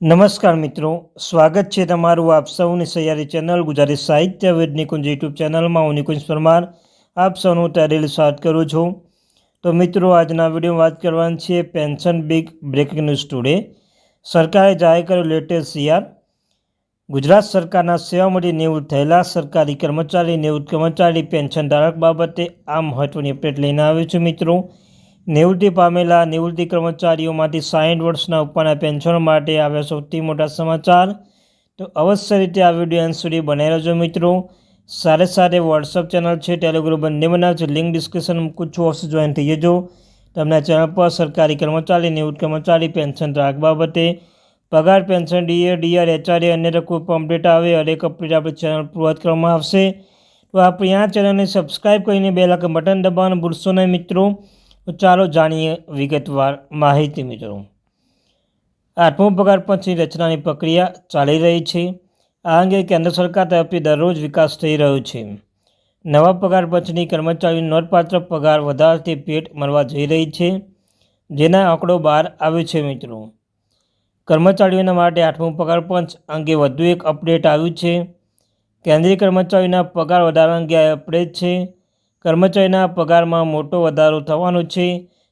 નમસ્કાર મિત્રો, સ્વાગત છે તમારું આપ સૌની સૈયારી ચેનલ ગુજરાતી સાહિત્ય વેદ નિકુંજ યુટ્યુબ ચેનલમાં. હું નિકુંજ પરમાર, આપ સૌનું તૈયારી સ્વાગત કરું છું. તો મિત્રો, આજના વિડીયોમાં વાત કરવાની છે pension big breaking news today સરકારે જાહેર કર્યું લેટેસ્ટ સીઆર. ગુજરાત સરકારના સેવામાંથી નિવૃત્ત થયેલા સરકારી કર્મચારી, નિવૃત્ત કર્મચારી પેન્શન ધારક બાબતે આ મહત્વની અપડેટ લઈને આવ્યું છું મિત્રો. નિવૃત્તિ પામેલા નિવૃત્તિ કર્મચારીઓમાંથી સાઠ વર્ષના ઉપરના પેન્શન માટે આવ્યા સૌથી મોટા સમાચાર. તો અવશ્ય રીતે આ વીડિયો અંત સુધી બનાવી રહેજો મિત્રો. સાથે સાથે વોટ્સઅપ ચેનલ છે ટેલિગ્રુપ બંને બનાવ છે. લિંક ડિસ્ક્રિપ્શન મૂકું છું અવશ્ય જોઈન થઈ જજો. તમને ચેનલ પર સરકારી કર્મચારી નિવૃત્ત કર્મચારી, પેન્શન રાખ બાબતે, પગાર, પેન્શન, ડીએ, ડીઆર એચઆરએ અન્ય કોઈ પણ અપડેટ આવે. હરેક અપડેટ આપણી ચેનલ પૂર્વત કરવામાં આવશે. તો આપણે આ ચેનલને સબસ્ક્રાઈબ કરીને બે લાખ બટન દબાવવાનું ભૂલશો નહીં મિત્રો. તો ચાલો જાણીએ વિગતવાર માહિતી મિત્રો. આઠમો પગાર પંચની રચનાની પ્રક્રિયા ચાલી રહી છે. આ અંગે કેન્દ્ર સરકાર તરફથી દરરોજ વિકાસ થઈ રહ્યો છે. નવા પગાર પંચની કર્મચારીઓને નોંધપાત્ર પગાર વધારથી પેટ મળવા જઈ રહી છે. જેના આંકડો બહાર આવ્યો છે મિત્રો. કર્મચારીઓના માટે આઠમું પગાર પંચ અંગે વધુ એક અપડેટ આવ્યું છે. કેન્દ્રીય કર્મચારીઓના પગાર વધારા અંગે અપડેટ છે. કર્મચારીના પગારમાં મોટો વધારો થવાનો છે.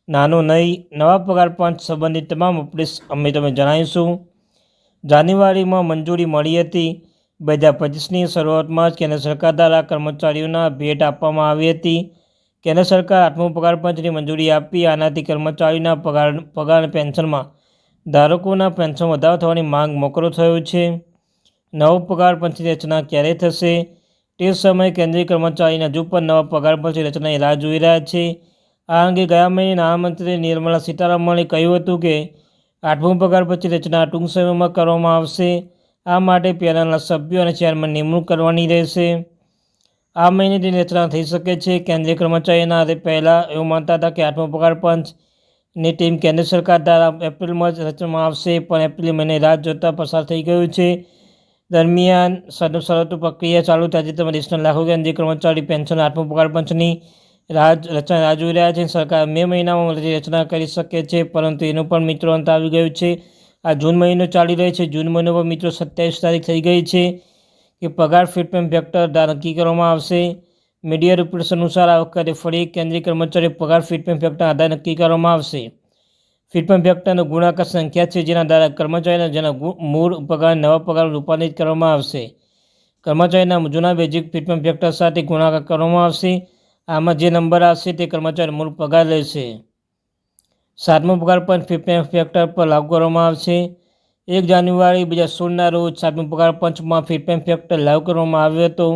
નાનો નહીં, નવા પગાર પંચ સંબંધિત તમામ અપડેટ્સ અમે તમે જણાવીશું. જાન્યુઆરીમાં મંજૂરી મળી હતી. બે હજાર પચીસની શરૂઆતમાં જ કેન્દ્ર સરકાર દ્વારા કર્મચારીઓના ભેટ આપવામાં આવી હતી. કેન્દ્ર સરકાર આઠમો પગાર પંચની મંજૂરી આપી, આનાથી કર્મચારીઓના પગાર પગાર પેન્શનમાં ધારકોના પેન્શન વધારો થવાની માંગ મોકરો થયો છે. નવો પગાર પંચની રચના ક્યારે થશે? તે સમયે કેન્દ્રીય કર્મચારીના હજુ પણ નવા પગાર પંચની રચનાની રાહ જોઈ રહ્યા છે. આ અંગે ગયા મહિને નાણામંત્રી નિર્મલા સીતારામણે કહ્યું હતું કે, આઠમું પગાર પછી રચના ટૂંક સમયમાં કરવામાં આવશે. આ માટે પેનલના સભ્યો અને ચેરમેન નિમણૂક કરવાની રહેશે. આ મહિને તેની રચના થઈ શકે છે. કેન્દ્રીય કર્મચારીના પહેલાં એવું માનતા હતા કે આઠમો પગાર પંચની ટીમ કેન્દ્ર સરકાર દ્વારા એપ્રિલમાં જ રચવામાં આવશે, પણ એપ્રિલ મહિને રાહ જોતાં પસાર થઈ ગયું છે. દરમિયાન શરતો પ્રક્રિયા ચાલુ તાજેતરમાં દેશના લાખો કેન્દ્રીય કર્મચારી, પેન્શન આઠમો પગાર પંચની રાહ રચના રાહ જોઈ રહ્યા છે. સરકાર મે મહિનામાં રચના કરી શકે છે, પરંતુ એનું પણ મિત્રો અંત આવી ગયું છે. આ જૂન મહિનો ચાલી રહ્યો છે. જૂન મહિનો પણ મિત્રો સત્યાવીસ તારીખ થઈ ગઈ છે કે પગાર ફિટમેન્ટ ફેક્ટર નક્કી કરવામાં આવશે. મીડિયા રિપોર્ટ્સ અનુસાર આ વખતે ફરી કેન્દ્રીય કર્મચારી પગાર ફિટમેન્ટ ફેક્ટર આધાર નક્કી કરવામાં આવશે. ફિટમેન્ટ ફેક્ટરનો ગુણાકાર સંખ્યા છે, જેના દ્વારા કર્મચારીના જેના મૂળ પગાર નવા પગાર રૂપાંતરિત કરવામાં આવશે. કર્મચારીના જૂના બેઝિક ફિટમેન્ટ ફેક્ટર સાથે ગુણાકાર કરવામાં આવશે. આમાં જે નંબર આવશે તે કર્મચારી મૂળ પગાર લેશે. સાતમો પગાર પણ ફિટમેન્ટ ફેક્ટર પર લાગુ કરવામાં આવશે. એક જાન્યુઆરી બે હજાર સોળના રોજ સાતમો પગાર પંચમાં ફિટમેન્ટ ફેક્ટર લાગુ કરવામાં આવ્યો હતો.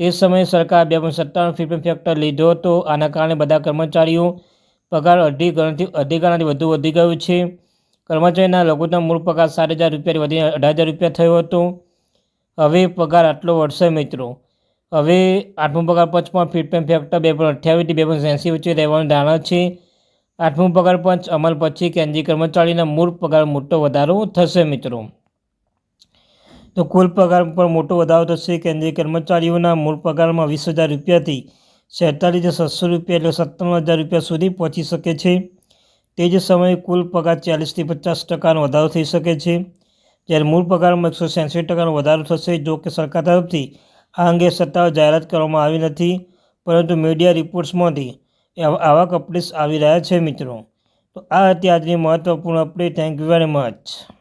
તે સમયે સરકાર બે પોઈન્ટ સત્તાવન ફિટમેન્ટ ફેક્ટર લીધો હતો. આના કારણે બધા કર્મચારીઓ પગાર અઢી ગણથી, અઢી ગણાથી વધુ વધી ગયું છે. કર્મચારીના લઘુત્તમ મૂળ પગાર સાત હજાર રૂપિયાથી વધીને અઢાર હજાર રૂપિયા થયો હતો. હવે પગાર આટલો વધશે મિત્રો. હવે આઠમો પગાર પંચમાં ફિટમેન્ટ ફેક્ટર બે પોઈન્ટ અઠ્યાવીસથી બે પોઈન્ટ એંસી વચ્ચે રહેવાનું ધારણા છે. આઠમું પગાર પંચ અમલ પછી કેન્દ્રીય કર્મચારીના મૂળ પગાર મોટો વધારો થશે મિત્રો. તો કુલ પગાર પર મોટો વધારો થશે. કેન્દ્રીય કર્મચારીઓના મૂળ પગારમાં વીસ હજાર રૂપિયાથી છેતાલીસ સાતસો રૂપિયા એટલે સત્તાવન હજાર રૂપિયા સુધી પહોંચી શકે છે. તે જ સમયે કુલ પગાર ચાલીસથી પચાસ ટકાનો વધારો થઈ શકે છે. જ્યારે મૂળ પગારમાં એકસો છ્યાસી ટકાનો વધારો થશે, જો કે સરકાર તરફથી આ અંગે સત્તાવાર જાહેરાત કરવામાં આવી નથી, પરંતુ મીડિયા રિપોર્ટ્સમાંથી આવા અપડેટ્સ આવી રહ્યા છે મિત્રો. તો આ હતી આજની મહત્ત્વપૂર્ણ update. Thank you very much.